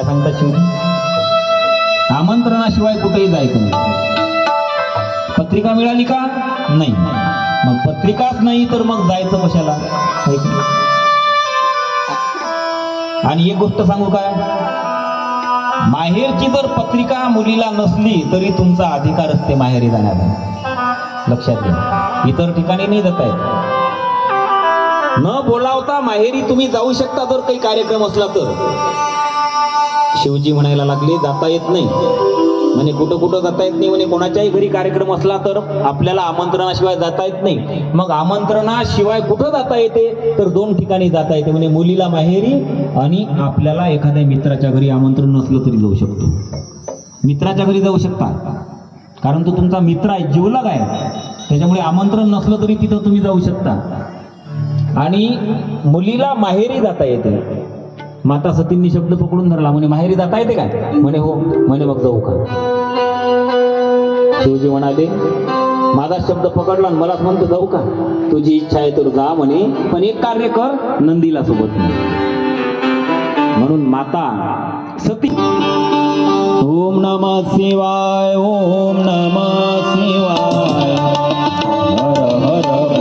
काय सांगता शिवजी आमंत्रणाशिवाय कुठेही जायचं नाही. पत्रिका मिळाली का? नाही. मग पत्रिकाच नाही तर मग जायचं कशाला? आणि एक गोष्ट सांगू काय माहेरची जर पत्रिका मुलीला नसली तरी तुमचा अधिकार असते माहेरी जाण्याचा लक्षात घ्या. इतर ठिकाणी नाही जाता येत. न बोलावता माहेरी तुम्ही जाऊ शकता जर काही कार्यक्रम असला तर. शिवजी म्हणायला लागले जाता येत नाही. म्हणे कुठं कुठं जाता येत नाही? म्हणे कोणाच्याही घरी कार्यक्रम असला तर आपल्याला आमंत्रणाशिवाय जाता येत नाही. मग आमंत्रणाशिवाय कुठं जाता येते? तर दोन ठिकाणी जाता येते. म्हणजे मुलीला माहेरी आणि आपल्याला एखाद्या मित्राच्या घरी आमंत्रण नसलं तरी जाऊ शकतो. मित्राच्या घरी जाऊ शकता. कारण तो तुमचा मित्र आहे जीवलग आहे. त्याच्यामुळे आमंत्रण नसलं तरी तिथं तुम्ही जाऊ शकता. आणि मुलीला माहेरी जाता येते. माता सतींनी शब्द पकडून धरला. म्हणे माहेरी जाता येते काय म्हणे हो. म्हणे मग जाऊ का? शिवजी म्हणाले माझा शब्द पकडला आणि मलाच म्हणतो जाऊ का? तुझी इच्छा आहे तर जा म्हणे पण एक कार्य कर नंदीला सोबत म्हणून माता सती ओम नमः शिवाय ओम नम शिवाय हर हर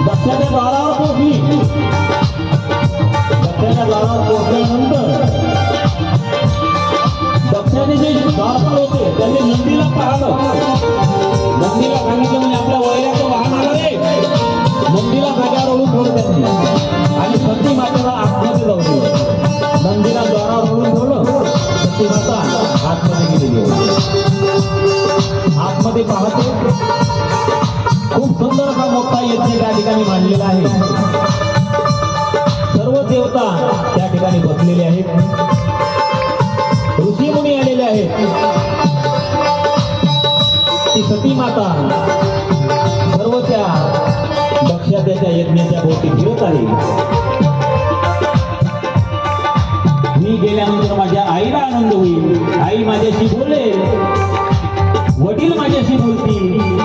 दक्षाच्या दारावर पोहोचली दक्षाच्या दारावर पोहोचल्यानंतर पक्षाने जे द्वारपाल होते त्यांनी नंदीला पाहिलं नंदीला सांगितलं म्हणजे आपल्या वैराचं वाहन आलं रे. नंदीला जाग्यावर ओढून ठेवलं त्यांनी. आणि सती मातेला आतमध्ये जाऊ दिलं नंदीला द्वारावर ओढून ठेवलं. सती माता आतमध्ये गेलेली होती आतमध्ये पाहते. खूप सुंदर असा मोठा यज्ञ त्या ठिकाणी मांडलेला आहे. यज्ञाच्या भोवती फिरत आहे मी गेल्यानंतर माझ्या आईला आनंद होईल. आई माझ्याशी बोलेल वडील माझ्याशी बोलतील.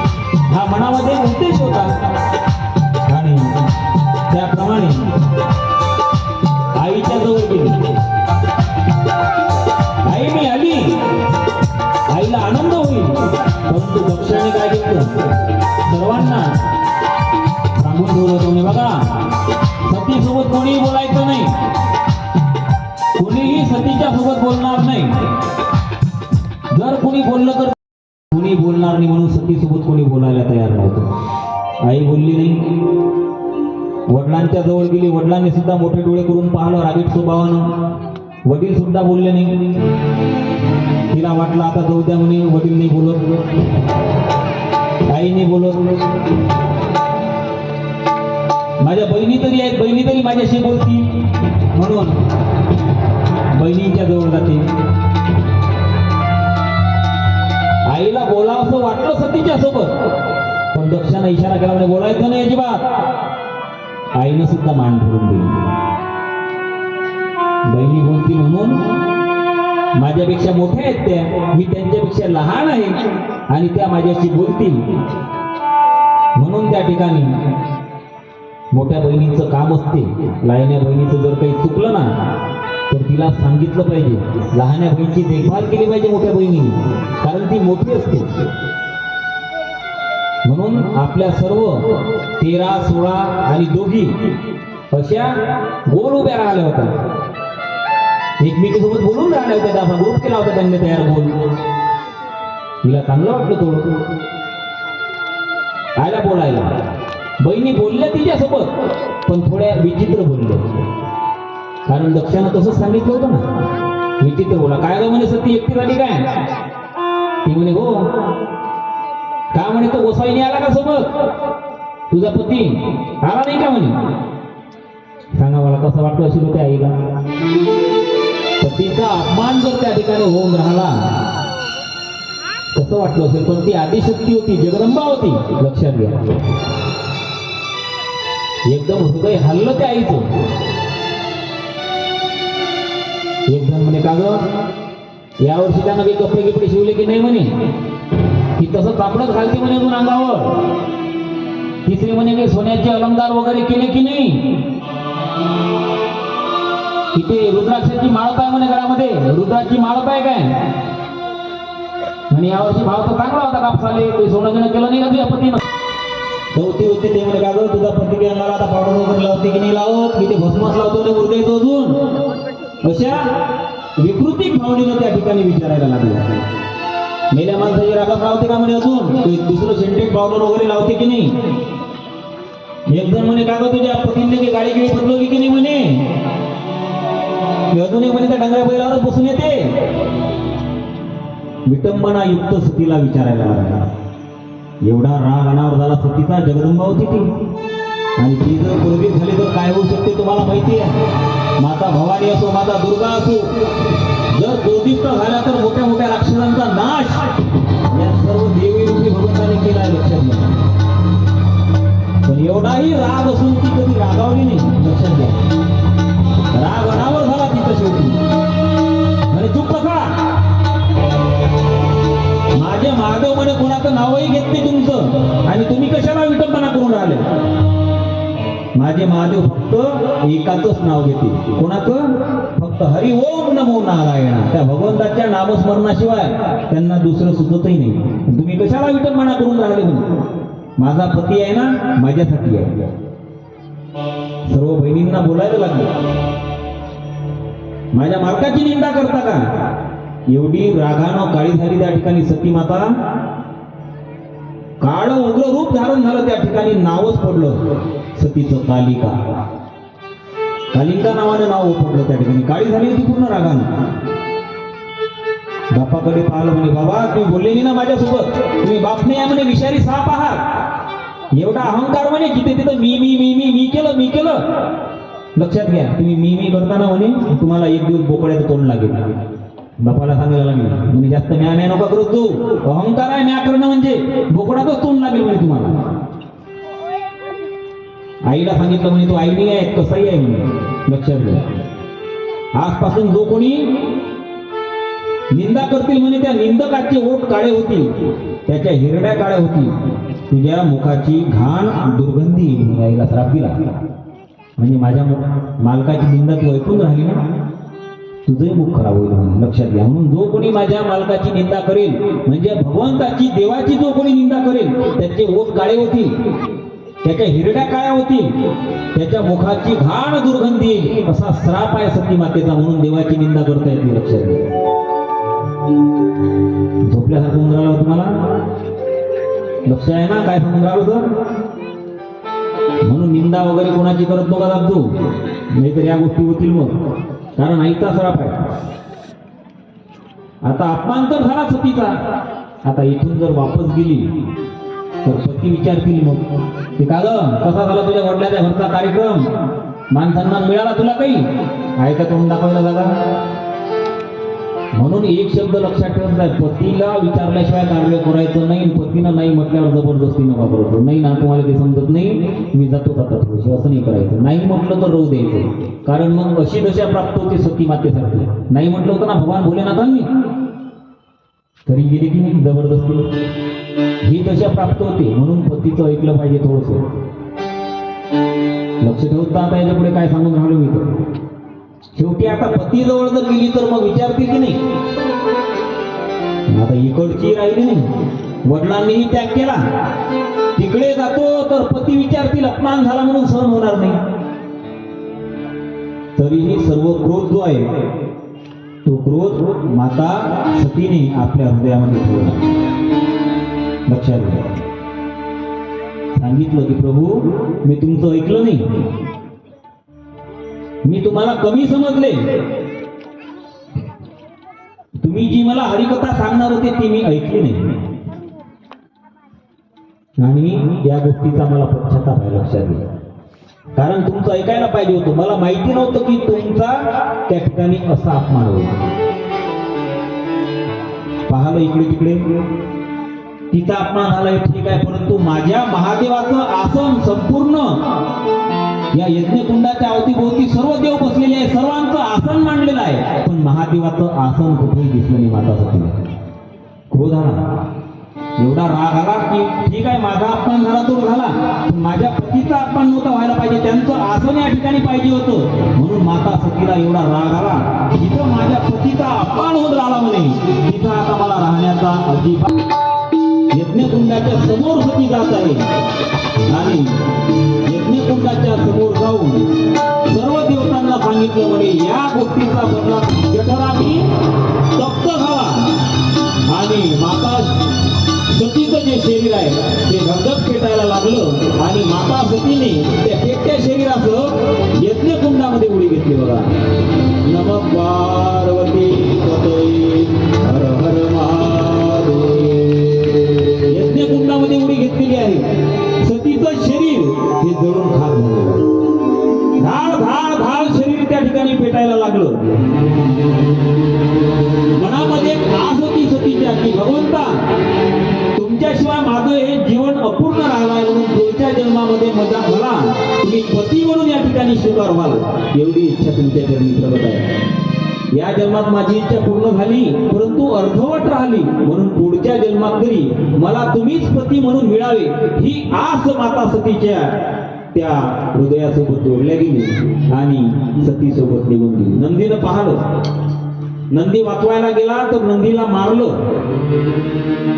हा मनामध्ये उद्देश होता. आणि त्याप्रमाणे आईच्या जवळ गेली. आई मी आली. आईला आनंद होईल. परंतु पक्षाने काय घेतलं? सांगून म्हणे बघा. सतीसोबत कोणीही बोलायचं नाही. कोणीही सतीच्या सोबत बोलणार नाही. जर कोणी बोललं तर कोणी बोलणार नाही म्हणून सतीसोबत कोणी बोलायला तयार नव्हतं. आई बोलली नाही. वडिलांच्या जवळ गेली. वडिलांनी सुद्धा मोठे डोळे करून पाहिलं रागीट स्वभावानं. वडील सुद्धा बोलले नाही. तिला वाटलं आता जाऊ द्या म्हणे वडील नाही बोलत. आईने बोलत. माझ्या बहिणी तरी आहेत बहिणी तरी माझ्याशी बोलतील. म्हणून बहिणींच्या जवळ जाते. आईला बोलावंसं वाटलं सतीच्या सोबत. पण दक्षानं इशारा केला म्हणजे बोलायचं नाही अजिबात. आईनं सुद्धा मान ठेवून दिली. बहिणी बोलती म्हणून माझ्यापेक्षा मोठ्या आहेत त्या. मी त्यांच्यापेक्षा लहान आहे आणि त्या माझ्याशी बोलतील. म्हणून त्या ठिकाणी मोठ्या बहिणीचं काम असते लहान्या बहिणीचं जर काही चुकलं ना तर तिला सांगितलं पाहिजे. लहान्या बहिणीची देखभाल केली पाहिजे मोठ्या बहिणीने कारण ती मोठी असते. म्हणून आपल्या सर्व तेरा सोळा आणि दोघी अशा गोल उभ्या राहिल्या होत्या. एकमेकीसोबत बोलून राहिल्या होत्या त्या ग्रुप केला होता त्यांनी तयार बोल तिला चांगलं वाटलं थोडं. आयला बोलायला बहिणी बोलल्या तिच्यासोबत पण थोड्या विचित्र बोलल्या. कारण दक्षानं तसंच सांगितलं होतं ना. विचित्र बोला. काय ग म्हणे सती एकटी झाली काय? ती म्हणे हो. का म्हणे तो गोसाईने आला का सोबत? तुझा पती? आला नाही का म्हणे? सांगा मला कसं वाटलं असेल होत्या आईला? पतीचा अपमान जर त्या ठिकाणी होऊन राहिला कसं वाटलं असेल? पण ती आदिशक्ती होती जगदंबा होती लक्षात घ्या. एकदम हृदय हल्लं त्या आईचं. एक जण म्हणे का ग? यावर्षी त्यानं काही कपडे गिपडे शिवले की नाही म्हणे? ती तसं कापडच घालते म्हणे अजून अंगावर. तिसरी म्हणे काही सोन्याचे अलंकार वगैरे केले की नाही? तिथे रुद्राक्षाची माळप आहे म्हणे घरामध्ये. रुद्राची माळप आहे काय? आणि यावर्षी भाव तर चांगला होता कापसाले. काही सोनं घेणं केलं नाही का तुझ्या पतीनं? होती होती ते म्हणे का तुझा प्रतिक्रिया मला आता पावडर वगैरे लावते की नाही लावत? मी ते भस्मास लावतो ते उरदायचं अजून. अशा विकृतिक भावनेनं त्या ठिकाणी विचारायला लागल्या मेल्या माणसाची रागात लावते का म्हणे अजून? दुसरं सेंटेड पावडर वगैरे लावते की नाही? एकदम म्हणे का तुझ्या पतीने की गाडी गिडी बदलवली की नाही म्हणे? अजून अजूनही म्हणे त्या डांगऱ्या बैलावरच बसून येते. विटंबना युक्त सतीला विचारायला लागला. एवढा राग अनावर झाला सतीचा जगदंबा होती ती. आणि ती जर पूर्वी झाली तर काय होऊ शकते तुम्हाला माहिती आहे? माता भवानी असो माता दुर्गा असो जर क्रोधित झाला तर मोठ्या मोठ्या राक्षसांचा नाश या सर्व देवी रूपी भगवंताने केला लक्षात घ्या. पण एवढाही राग असून ती कधी रागावली नाही लक्षात घ्या. राग अनावर झाला तिथं शेवटी. आणि चुप बसा माझे महादेव म्हणे कोणाचं नावही घेत नाही तुमचं. आणि तुम्ही कशाला विटंबना करून राहिले? माझे महादेव फक्त एकाच नाव घेते कोणाचं? फक्त हरि ओम नमो नारायण. त्या भगवंताच्या नामस्मरणाशिवाय त्यांना दुसरं सुचतही नाही. तुम्ही कशाला विटंबना करून राहिले म्हणे माझा पती आहे ना माझ्यासाठी आहे. सर्व बहिणींना बोलायला लागले. माझ्या मालकाची निंदा करता का? एवढी रागानं काळी झाली त्या ठिकाणी सती माता. काळ उग्र रूप धारण झालं त्या ठिकाणी नावच पडलं सतीचं कालिका. कालिका नावानं नाव पडलं त्या ठिकाणी. काळी झाली होती पूर्ण रागानं. बापाकडे पाहिलं म्हणे बाबा तुम्ही बोलले नाही ना माझ्यासोबत? तुम्ही बाप नाही म्हणे विषारी साप आहात. एवढा अहंकार म्हणे जिथे तिथं मी मी मी मी मी केलं मी केलं. लक्षात घ्या तुम्ही मी मी करताना म्हणे तुम्हाला एक दिवस बोकड्याचं तोंड लागेल. बापाला सांगायला लागेल म्हणजे जास्त म्या म्या नका करत तू. अहंकार आहे म्या करणं म्हणजे बोकडाचंच तोंड लागेल म्हणे तुम्हाला. आईला सांगितलं म्हणे तू आई नाही आहे कसाही आहे म्हणे. लक्षात घ्या आजपासून जो कोणी निंदा करतील म्हणे त्या निंदकाचे ओठ काळे होतील त्याच्या हिरड्या काळ्या होतील. तुझ्या मुखाची घाण दुर्गंधी आईला श्राप दिला. म्हणजे माझ्या मालकाची निंदा तू ऐकून राहिली ना? तुझंही मुख खराब होईल म्हणून. लक्षात घ्या. म्हणून जो कोणी माझ्या मालकाची निंदा करेल म्हणजे भगवंताची देवाची जो कोणी निंदा करेल त्याचे ओठ काळे होतील त्याच्या हिरड्या काळ्या होतील त्याच्या मुखाची घाण दुर्गंधी येईल असा श्राप आहे सती मातेचा म्हणून देवाची निंदा करता येते लक्षात घ्या. झोपल्यासारखं होऊन राहिलं तुम्हाला लक्ष आहे ना काय सांगून राहिलो तर म्हणून निंदा वगैरे कोणाची करत नका दाबतो नाही नाहीतर या गोष्टी होतील मग. कारण आईचा श्राप आहे. आता अपमान तर झाला सतीचा. आता इथून जर वापस गेली तर पती विचारतील मग. ते का कसा झाला तुझ्या वडिलाच्या घरचा कार्यक्रम? माणसांना मिळाला तुला काही? आहे का तोंड दाखवायला जागा? म्हणून एक शब्द लक्षात ठेवत आहे पतीला विचारल्याशिवाय कार्य करायचं नाही पतीनं नाही म्हटल्यावर जबरदस्तीनं वापरतो नाही ना तुम्हाला ते समजत नाही. मी जातो जातात थोडीशी असं नाही करायचं. नाही म्हटलं तर रोज द्यायचं. कारण मग अशी दशा प्राप्त होते सती मातेसाठी नाही म्हटलं होतं ना भगवान भोलेनाथांनी तरी गेली की नाही जबरदस्ती? ही दशा प्राप्त होते. म्हणून पतीचं ऐकलं पाहिजे थोडस. लक्ष ठेवता आता याच्यापुढे काय सांगून राहिलो मी तर. शेवटी आता पतीजवळ जर गेली तर मग विचारतील की नाही? आता इकडची राहिली नाही. वडिलांनीही त्याग केला. तिकडे जातो तर पती विचारतील अपमान झाला म्हणून सहन होणार नाही. तरीही सर्व क्रोध जो आहे तो क्रोध माता सतीने आपल्या हृदयामध्ये ठेवला. लक्षात घ्या. सांगितलं की प्रभू मी तुमचं ऐकलं नाही. मी तुम्हाला कमी समजले. तुम्ही जी मला हरिकथा सांगणार होते ती मी ऐकली नाही. आणि या गोष्टीचा मला पश्चाताप आहे लक्षात येईल कारण तुमचं ऐकायला पाहिजे होतं. मला माहिती नव्हतं की तुमचा त्या ठिकाणी असा अपमान होईल. पाहिलं इकडे तिकडे. तिचा अपमान झालाय ठीक आहे परंतु माझ्या महादेवाचं आसन संपूर्ण या यज्ञकुंडाच्या अवतीभोवती सर्व देव बसलेले आहे सर्वांचं आसन मांडलेलं आहे. पण महादेवाचं आसन कुठेही दिसलं नाही माझा सतीला क्रोध आला एवढा राग आला की ठीक आहे माझा अपमान झाला तो झाला. पण माझ्या पतीचा अपमान नव्हता व्हायला पाहिजे. त्यांचं आसन या ठिकाणी पाहिजे होतं. म्हणून माता सतीला एवढा राग आला तिथं माझ्या पतीचा अपमान होत राहिला म्हणे. तिथं आता मला राहण्याचा अजिबात यज्ञकुंडाच्या समोर होती जात आहे. आणि यज्ञकुंडाच्या समोर जाऊन सर्व देवतांना सांगितलं म्हणे या गोष्टीचा बदला जठराने तप्त झाला आणि माता सतीचं जे शरीर आहे ते धगधग पेटायला लागलं. आणि माता सतीने त्या पेटत्या शरीराचं यज्ञकुंडामध्ये उडी घेतली बघा. नम पार्वती यज्ञकुंडामध्ये उडी घेतलेली आहे. सतीचं शरीर हे जळून खात झालं. धाड धाड धाड शरीर त्या ठिकाणी पेटायला लागलं. मनामध्ये खास आस होती सतीच्या की भगवंता तुमच्याशिवाय माझं हे जीवन अपूर्ण राहिलाय म्हणून पुढच्या जन्मामध्ये मजा मला तुम्ही पती म्हणून या ठिकाणी स्वीकार व्हाल. एवढी इच्छा तुमच्या जन्मी प्रगत आहे. या जन्मात माझी इच्छा पूर्ण झाली परंतु अर्धवट राहिली. म्हणून पुढच्या जन्मात तरी मला तुम्हीच पती म्हणून मिळावे. ही आस माता सतीच्या त्या हृदयासोबत जोडल्या गेली आणि सतीसोबत निघून गेली. नंदीनं पाहलं. नंदी वाचवायला गेला तर नंदीला मारलं.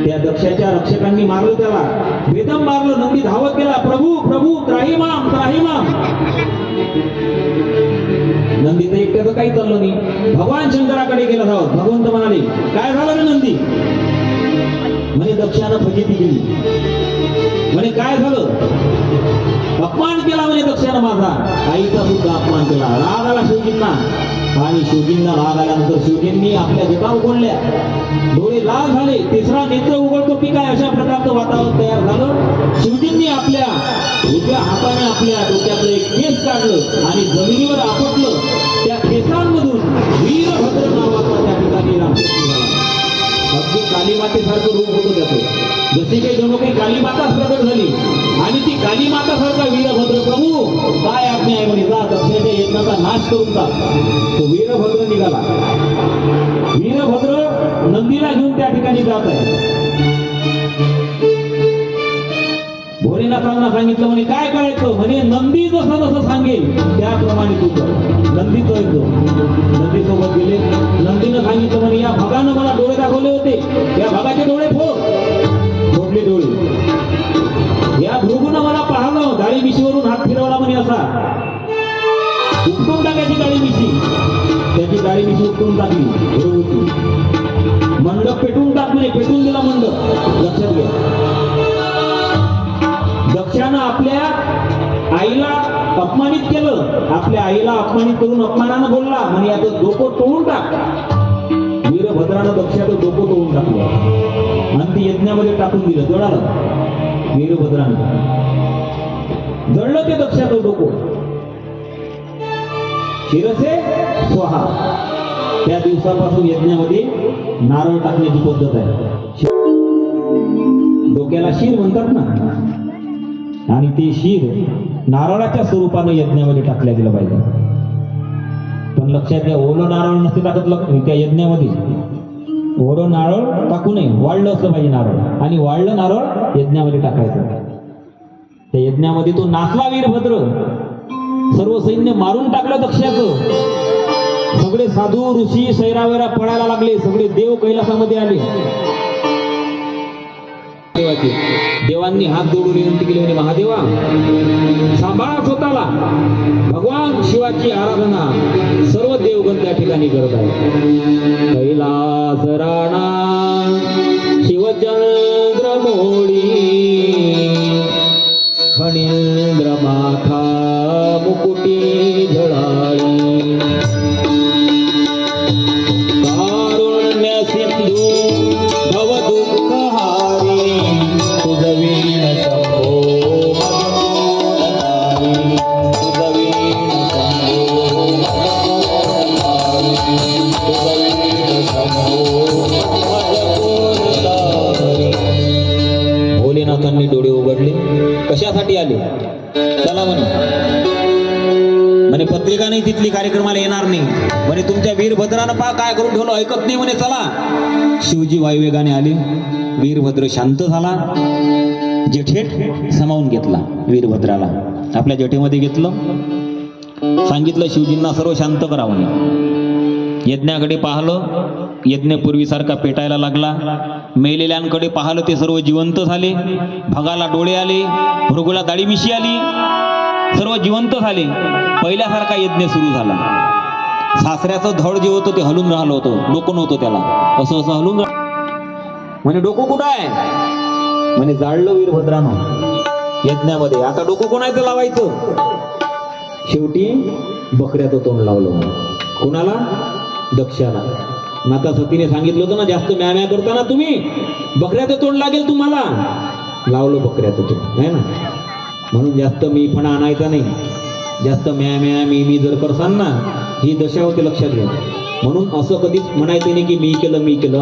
त्या दक्षाच्या रक्षकांनी मारलं त्याला. वेदम मारलं. नंदी धावत गेला. प्रभू प्रभू त्राहिमाम त्राहिमाम नंदीचं एकट्याचं काही चाललं नाही. भगवान शंकराकडे गेला धावत भगवंत म्हणाले काय झालं रे नंदी? म्हणे दक्षानं फजिती गेली म्हणे काय झालं? अपमान केला म्हणे दक्षानं माझा. आईचा सुद्धा अपमान केला. राग आला शिवजींना आणि शिवजींना राग आल्यानंतर शिवजींनी आपल्या जटा उघडल्या डोळे लाल झाले. तिसरा नेत्र उघडतो. की काय? अशा प्रकारचं वातावरण तयार झालं. शिवजींनी आपल्या उजव्या हाताने आपल्या डोक्यातलं एक केस काढलं आणि जमिनीवर आपटलं. त्या केसांमधून वीरभद्र नावाचा त्या ठिकाणी रामकृष्ण झाला. अगदी कालीमातेसारखं रूप होतं त्याचं. जसे काही जणू काही कालीमाताच प्रकट झाली आणि ती कालीमातासारखा वीरभद्र प्रभू काय आज्ञा आहे म्हणे? जा दक्षिणेच्या यज्ञाचा नाश करून जा तो वीरभद्र निघाला. वीरभद्र नंदीला घेऊन त्या ठिकाणी जात आहे. भोलेनाथांना सांगितलं म्हणे काय करायचं म्हणे नंदी जसं जसं सांगेल त्याप्रमाणे तू कर. नंदी तो ऐकतो नंदी सोबत गेले. नंदीनं सांगितलं म्हणे या भागानं मला डोळे दाखवले होते. या भागाचे डोळे फोड. फोडले डोळे. या भृगूनं मला पाहलं गाडी मिशीवरून हात फिरवला म्हणे असा. उपटून टाकायची गाडी मिशी. त्याची गाडी मिशी उपटून टाकली. भृगूची मंडप पेटून टाक म्हणे. पेटून दिला मंडप. लक्षात घ्या. दक्षानं आपल्या आईला अपमानित केलं. आपल्या आईला अपमानित करून अपमानानं बोलला. म्हणजे याचं डोकं तोडून टाक. वीरभद्रानं दक्षाचं डोकं तोडून टाकलं. आणि ती यज्ञामध्ये टाकून दिलं. जळालं. वीरभद्रानं. जळलं ते दक्षाचं डोकं. शिरसे स्वहा. त्या दिवसापासून यज्ञामध्ये नारळ टाकण्याची पद्धत आहे. डोक्याला शिर म्हणतात ना. आणि ते शीर नारळाच्या स्वरूपानं यज्ञामध्ये टाकल्या गेलं पाहिजे. पण लक्षात घ्या ओलं नारळ नसते टाकत त्या यज्ञामध्ये. ओलं नारळ टाकू नये वाढलं असलं पाहिजे नारळ. आणि वाढलं नारळ यज्ञामध्ये टाकायचं. त्या यज्ञामध्ये तो नाचला वीरभद्र. सर्व सैन्य मारून टाकलं दक्षाचं सगळे साधू ऋषी सैरावैरा पळायला लागले. सगळे देव कैलासामध्ये आले. देवाची. देवांनी हात जोडून विनंती केली म्हणे महादेवा सांभाळा स्वतःला. भगवान शिवाची आराधना सर्व देवगण त्या ठिकाणी करत आहे कैलास राणा शिवचंद्र मोळी फणींद्र माथा मुकुटी पत्रिका कार्यक्रमाला येणार नाही. म्हणे तुमच्या वीरभद्रानं पा काय करून ठेवलं ऐकत नाही म्हणे चला. शिवजी वायुवेगाने आले. वीरभद्र शांत झाला. जेठेट समावून घेतला वीरभद्राला आपल्या जेठेमध्ये घेतलं. सांगितलं शिवजींना सर्व शांत करावं. यज्ञाकडे पाहलं. यज्ञ पूर्वीसारखा पेटायला लागला. मेलेल्यांकडे पाहलं ते सर्व जिवंत झाले. भगाला डोळे आले. भृगुला दाढीमिशी आली. सर्व जिवंत झाले. पहिल्यासारखा यज्ञ सुरू झाला. सासऱ्याचं धड जे होतं ते हलून राहिलं होतं. डोकं नव्हतं त्याला. असं असं हलून राह- म्हणे डोकं कुठं आहे? म्हणे जाळलं वीरभद्रानं. यज्ञामध्ये. आता डोकं कोणाचं लावायचं? शेवटी बकऱ्याचं तोंड लावलं कोणाला? दक्षाला. माता सतीने सांगितलं होतं ना जास्त म्या म्या करताना तुम्ही बकऱ्याचं तोंड लागेल तुम्हाला. लावलं बकऱ्याचं तोंड. आहे ना? म्हणून जास्त मी पण आणायचा नाही. जास्त म्या म्या मी मी जर करसान ना ही दशा होते लक्षात घ्या. म्हणून असं कधीच म्हणायचं नाही की मी केलं मी केलं